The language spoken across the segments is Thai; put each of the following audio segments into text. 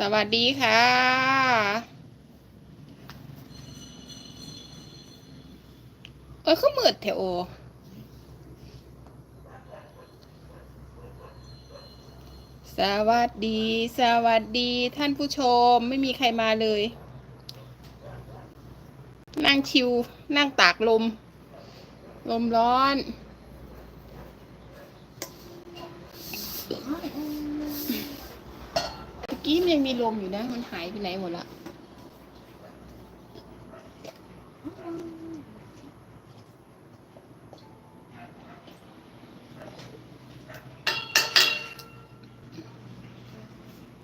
สวัสดีค่ะ เอ้ยเขามืดแถโอสวัสดี สวัสดีท่านผู้ชมไม่มีใครมาเลย นั่งชิว นั่งตากลม ลมร้อน เมื่อ กี้มันยังมีลมอยู่นะ มันหายไปไหนหมดละ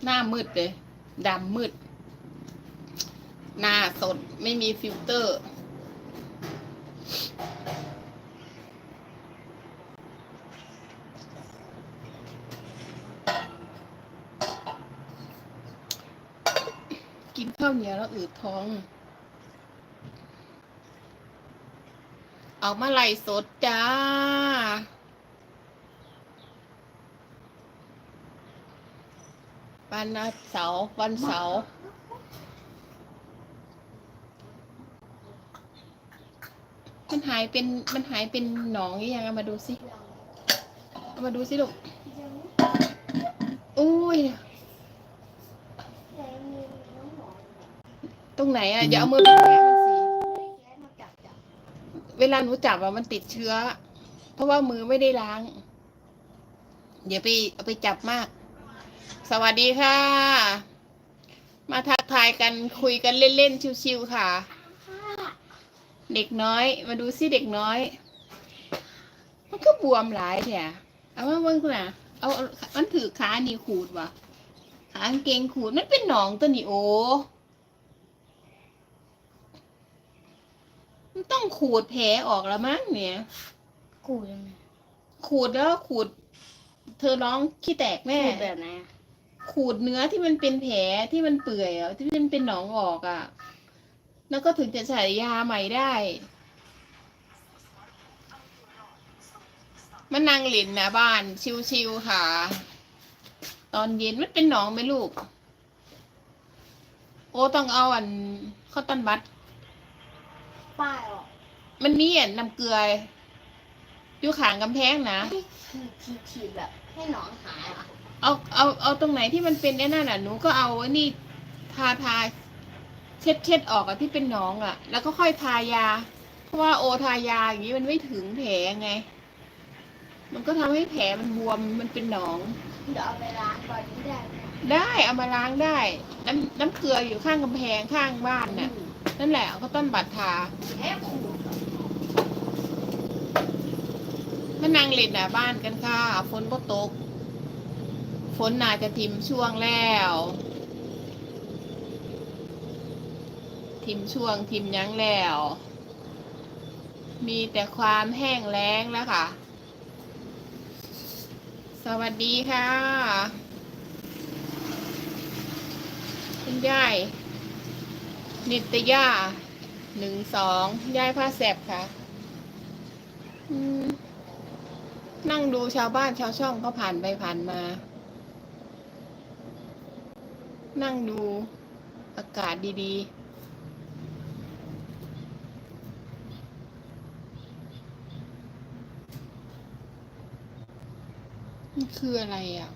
หน้ามืดเลยดำมืด หน้าสดไม่มีฟิลเตอร์ กินข้าวเหนียวแล้วอืดท้อง เอามาไล่สดจ้า วันเสาร์วันเสาร์มันหายเป็นมันหายเป็นหนองหรือยังเอามาดูสิเอามาดูสิลูกอุ้ย ต รงไหนอะอย่าเอามือไปแตะมันสิเวลาหนูจับอะมันติดเชื้อ เพราะว่ามือไม่ได้ล้างอย่าไปเอาไปจับมาก สวัสดีค่ะ มาทักทายกันคุยกันเล่นๆชิวๆค่ะ เด็กน้อย มาดูสิเด็กน้อย มันก็บวมหลายแถะเอามาเบิ่งคุณอะเอาเอามันถือขานี่ขูดว่ะขากางเกงขูดมันเป็นหนองตัวนี่โอ มันต้องขูดแผลออกแล้วมั้งเนี่ย กูยังไงขูดแล้วขูด เธอร้องขี้แตกแม่พูดแบบไหนอะขูดเนื้อที่มันเป็นแผลที่มันเปื่อยอะที่มันเป็นหนองออกอะแล้วก็ถึงจะใส่ยาใหม่ได้ มันนางหลินนะบ้านชิวๆค่ะ ตอนเย็นมันเป็นหนองไหมลูก โอ้ต้องเอาอันข้าวต้นบัต ป้ายออกมันมีอันน้ำเกลืออยู่ขางกำแพงนะให้ขีดขีดขีดแบบ ให้หนองหายอะเอาเอาเอาตรงไหนที่มันเป็นไอ้นั่นอะหนูก็เอาไอ้นี่ทาทาเช็ดเช็ดออกอะที่เป็นหนองอะ แล้วก็ค่อยทายา เพราะว่าโอทายาอย่างนี้มันไม่ถึงแผลไง มันก็ทำให้แผลมันบวมมันเป็นหนอง เดี๋ยวเอาไปล้างก่อนนี้ได้ไหมได้เอามาล้างได้ น้ำน้ำเกลืออยู่ข้างกำแพงข้างบ้านน่ะ นั่นแหละเอาก็ต้นบัตรทาแค่ขูดอะมานั่งเล่นหน้าบ้านกันค่ะ ฝนก็ตก ฝนน่าจะทิมช่วงแล้ว ทิมช่วงทิมยั้งแล้ว มีแต่ความแห้งแล้งแล้วค่ะ สวัสดีค่ะ คุณยาย นิตยาหนึ่งสองยายผ้าแสบค่ะนั่งดูชาวบ้านชาวช่องเขาผ่านไปผ่านมา นั่งดูอากาศดีๆนี่คืออะไรอะ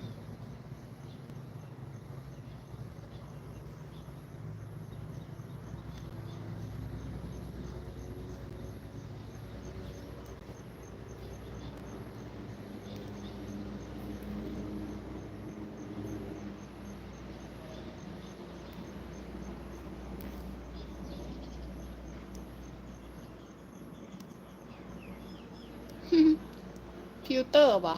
ฟิลเตอร์ปะ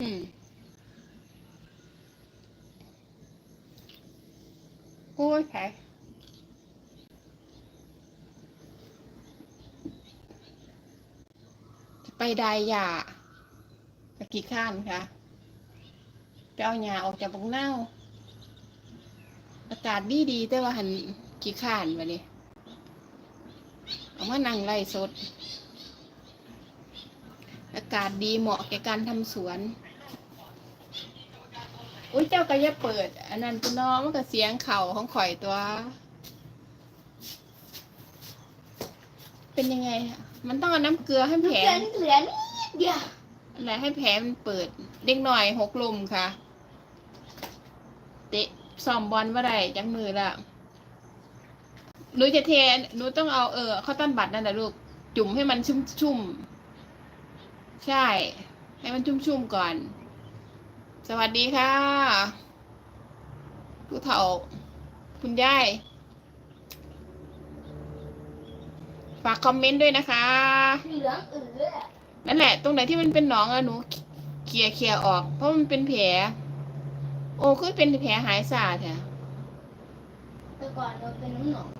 อืม โอ้ยแผลจะไปไดหยาตะกี้ข้านค่ะไปเอาหญ้าออกจากบังเน่า อากาศดีดีแต่ว่าหันกี่ข้านมาเนี่ย เอามานั่งไล่สดอากากาศดีเหมาะแก่การทำสวนอุ้ยเจ้าก็อย่าเปิด อันนั้นตัวน้องมันก็เสียงเข่าของข่อยตัว เป็นยังไงอะมันต้องเอาน้ำเกลือให้แผลเหลือเหลือนิดเดียวอะไรให้แผลมันเปิด เด็กหน่อยหกลมค่ะ เตะซ้อมบอลว่าได้จังมือละ หนูจะเทหนูต้องเอาเออข้าวต้นบัตรนั่นแหละลูก จุ่มให้มันชุ่มชุ่มๆใช่ ให้มันชุ่มชุ่มๆก่อน สวัสดีค่ะ ผู้เฒ่า คุณยายฝากคอมเมนต์ด้วยนะคะ เหลืองเอือนั่นแหละ ตรงไหนที่มันเป็นหนองอะหนูเคลียร์เคลียร์ออก เพราะมันเป็นแผล โอ้คือเป็นแผลหายสาดแท้แต่ก่อนเราเป็นน้ำหนอง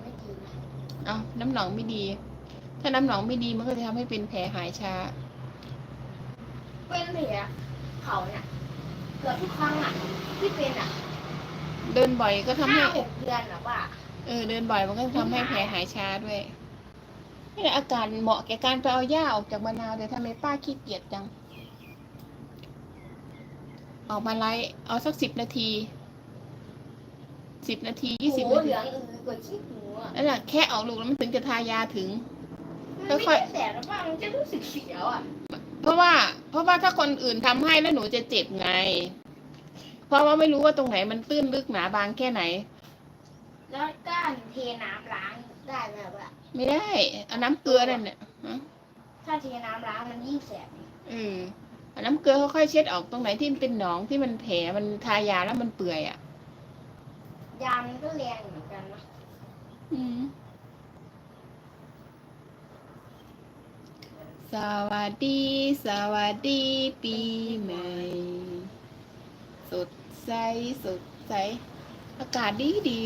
ไม่ดีนะ เอาน้ำหนองไม่ดี ถ้าน้ำหนองไม่ดีมันก็จะทำให้เป็นแผลหายช้า เป็นแผลเขาเนี่ยเกือบทุกครั้งอะที่เป็นอะเดินบ่อยก็ทำให้ห้าหกเดือนอะว่าเออเดินบ่อยมันก็ทำให้แผลหายช้าด้วยนี่แหละอาการเหมาะแก่การไปเอาหญ้าออกจากมะนาวแต่ทำไมป้าขี้เกียจจัง ออกมาไล่เอาสักสิบนาทีสิบนาทียี่สิบโอ้นาเหทีลืองอือกว่าขี้หนู อะนั่นแหละแค่ออกลูกแล้วมันถึงจะทายาถึง มันไม่ค่อย ได้แสบแล้วว่ามันจะรู้สึกเสียวอะเพราะว่า เพราะว่าถ้าคนอื่นทำให้แล้วหนูจะเจ็บไง เพราะว่าไม่รู้ว่าตรงไหนมันตื้นลึกหนาบางแค่ไหน แล้วก้านเทน้ำล้างได้ไหมว่าไม่ได้เอาน้ำเกลือนั่นเนี่ยฮะถ้าเทน้ำล้างมันยิ่งแสบเออเอาน้ำเกลือค่อยๆเช็ดออกตรงไหนที่มันเป็นหนองที่มันแผลมันทายาแล้วมันเปื่อยอะ ยามันก็แรงเหมือนกันนะอืม สวัสดี สวัสดีปีใหม่ สดใส สดใส อากาศดีดี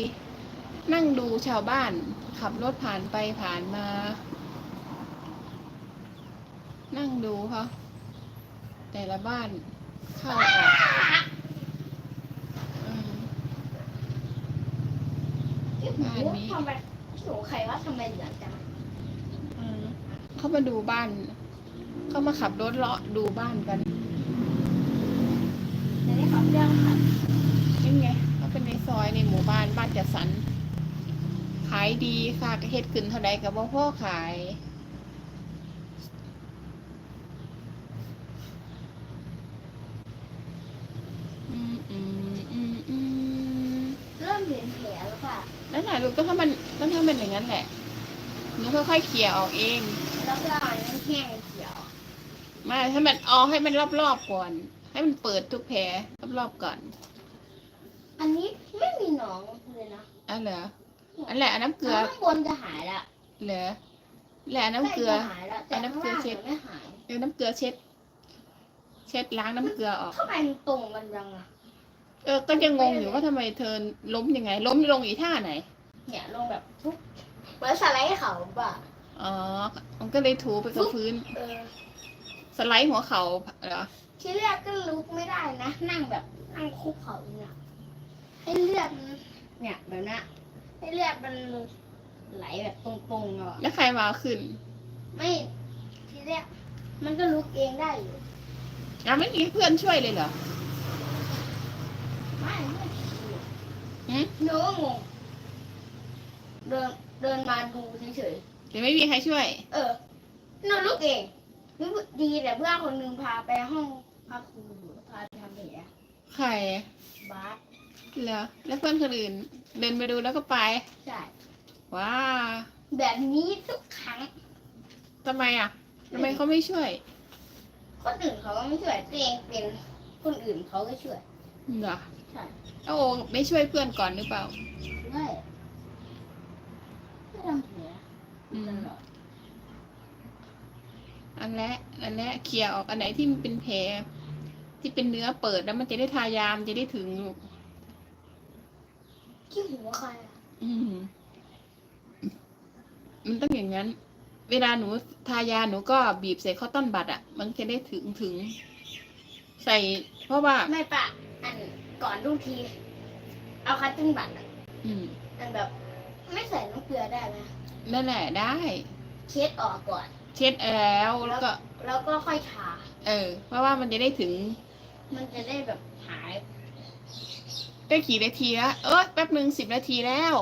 นั่งดูชาวบ้าน ขับรถผ่านไปผ่านมา นั่งดูเขาแต่ละบ้านเข้าออกอืม ที่หบ้านนี้นูทำไมหนูใครว่าทำไมเหลืองจังอืมเขามาดูบ้าน เขามาขับรถเลาะดูบ้านกันแต่นี่เขาเรื่องค่ะนี่ไงเขาเป็นในซอยในหมู่บ้านบ้านจัดสรรขายดีค่ะกระเฮ็ดขึ้นเท่าใดกับว่าพ่อขายอืมอืมอืมอืมเริ่มเห็นแผลแล้วค่ะนั่นแหละลูกต้องให้มันต้องให้มันอย่างนั้นแหละหนูค่อยๆเขี่ยออกเองแล้วก็อันนี้แห้งเขียวไมาให้มันเอาให้มันรอบๆก่อน ให้มันเปิดทุกแผลรอบๆก่อน อันนี้ไม่มีหนองเลยนะอันเหรออันแหละอันน้ำเกลือข้างบนจะหายละเหรอแหละน้ำเกลือใจะหายละแต่เอาน้ำเกลือเช็ดข้างล่างไม่หายเออน้ำเกลือเช็ด เช็ดล้างน้ำเกลือออกทำไมมันตรงกันจังอะ เออก็จะงงอยู่ว่าทำไมเธอล้มยังไง ล้มลงอีท่าไหน เนี่ยลงแบบทุกเหมือนสไลด์เขาป่ะอ๋อ มันก็เลยถูไปกับพื้น เออสไลด์หัวเข่าเหรอ ที่แรกก็ลุกไม่ได้นะ นั่งแบบนั่งคุกเขาอย่างเนี่ยให้เลือดมันเนี่ยแบบเนี้ยให้เลือดมันไหลแบบตรงๆอะแล้วใครมาเอาขึ้นไม่ทีแรกมันก็ลุกเองได้อยู่ อะไม่มีเพื่อนช่วยเลยเหรอ ไม่ไม่หืมหนูก็งงเดินเดินมาดูเฉยเดี๋ยวไม่มีใครช่วย ๆเออหนูลุกเองนี่ดีแต่เพื่อนคนหนึงพาไปห้องพักครูอยู่พาไปทำแผลใครบาสเหรอแล้วเพื่อนคนอื่น เดินไปดูแล้วก็ไป ใช่ว้าแบบนี้ทุกครั้งทำไมอะทำไมเขาไม่ช่วยคนอื่นเขาก็ไม่ช่วยตัวเองเป็นคนอื่นเขาก็ช่วยเหรอ ใช่แล้วโอไม่ช่วยเพื่อนก่อนหรือเปล่า ไม่ไม่ทำแผลอืม ตลอดอันและอันและเคลียร์ออกอันไหนที่มันเป็นแผลที่เป็นเนื้อเปิดแล้วมันจะได้ทายามนจะได้ถึงลูกขี้หัวใครอะอืม มันต้องอย่างนั้น เวลาหนูทายาหนูก็บีบใส่ข้าวต้นบัตรอะ มันจะได้ถึงถึง ใส่ เพราะว่า ไม่ปะอัน ก่อนทุกที เอาคัตติ้งบัตรอะอืมอันแบบ ไม่ใส่น้ำเกลือได้ไหมนั่นแหละได้ เช็ดออกก่อน เช็ดแล้วแล้วก็ แล้วก็ค่อยทา เออ เพราะว่ามันจะได้ถึงมันจะได้แบบหาย ได้กี่นาทีแล้วเออแป๊บหนึ่งสิบนาทีแล้ว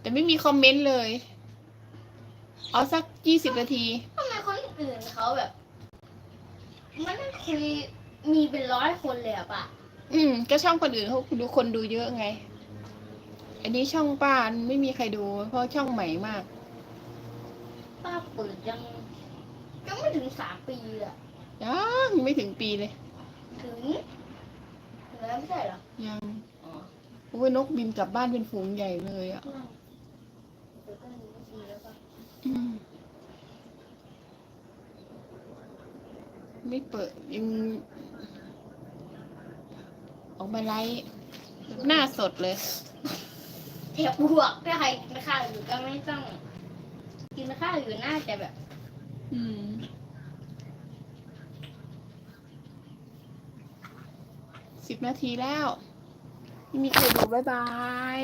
แต่ไม่มีคอมเมนต์เลย เอาสักยี่สิบนาที ทำไมคนอื่นเขาแบบ มันคุยมีเป็นร้อยคนเลยอะปะ อืม ก็ช่องคนอื่นเขาดูคนดูเยอะไง อันนี้ช่องป้าไม่มีใครดู เพราะช่องใหม่มาก ป้าเปิดยังยังไม่ถึงสามปีเลยอะยังไม่ถึงปีเลย ถึงถึงแล้วไม่ใช่เหรอ ยังอ๋อโอ้ยนกบินกลับบ้านเป็นฝูงใหญ่เลยอะนั่งเดี๋ยวก็หนึ่งนาทีแล้วปะอืมไม่เปิดยัง ออกมาไลฟ์หน้าสดเลยเทียบบวกถ้าใครกินข้าวอยู่ก็ไม่ต้อง กินข้าวอยู่น่าจะแบบ อืม สิบนาทีแล้วไม่มีใครดูบายบาย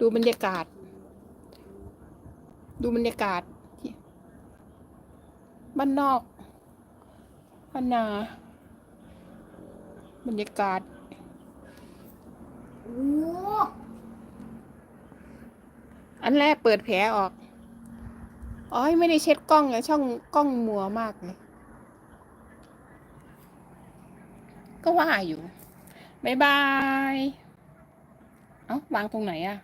ดูบรรยากาศ ดูบรรยากาศที่บ้านนอกบ้านนา บรรยากาศโอ้อันแรกเปิดแผลออก อ๋อไม่ได้เช็ดกล้องเลยช่องกล้องมัวมากเลย ก็ว่าอยู่บายบาย เอ้าวางตรงไหนอะ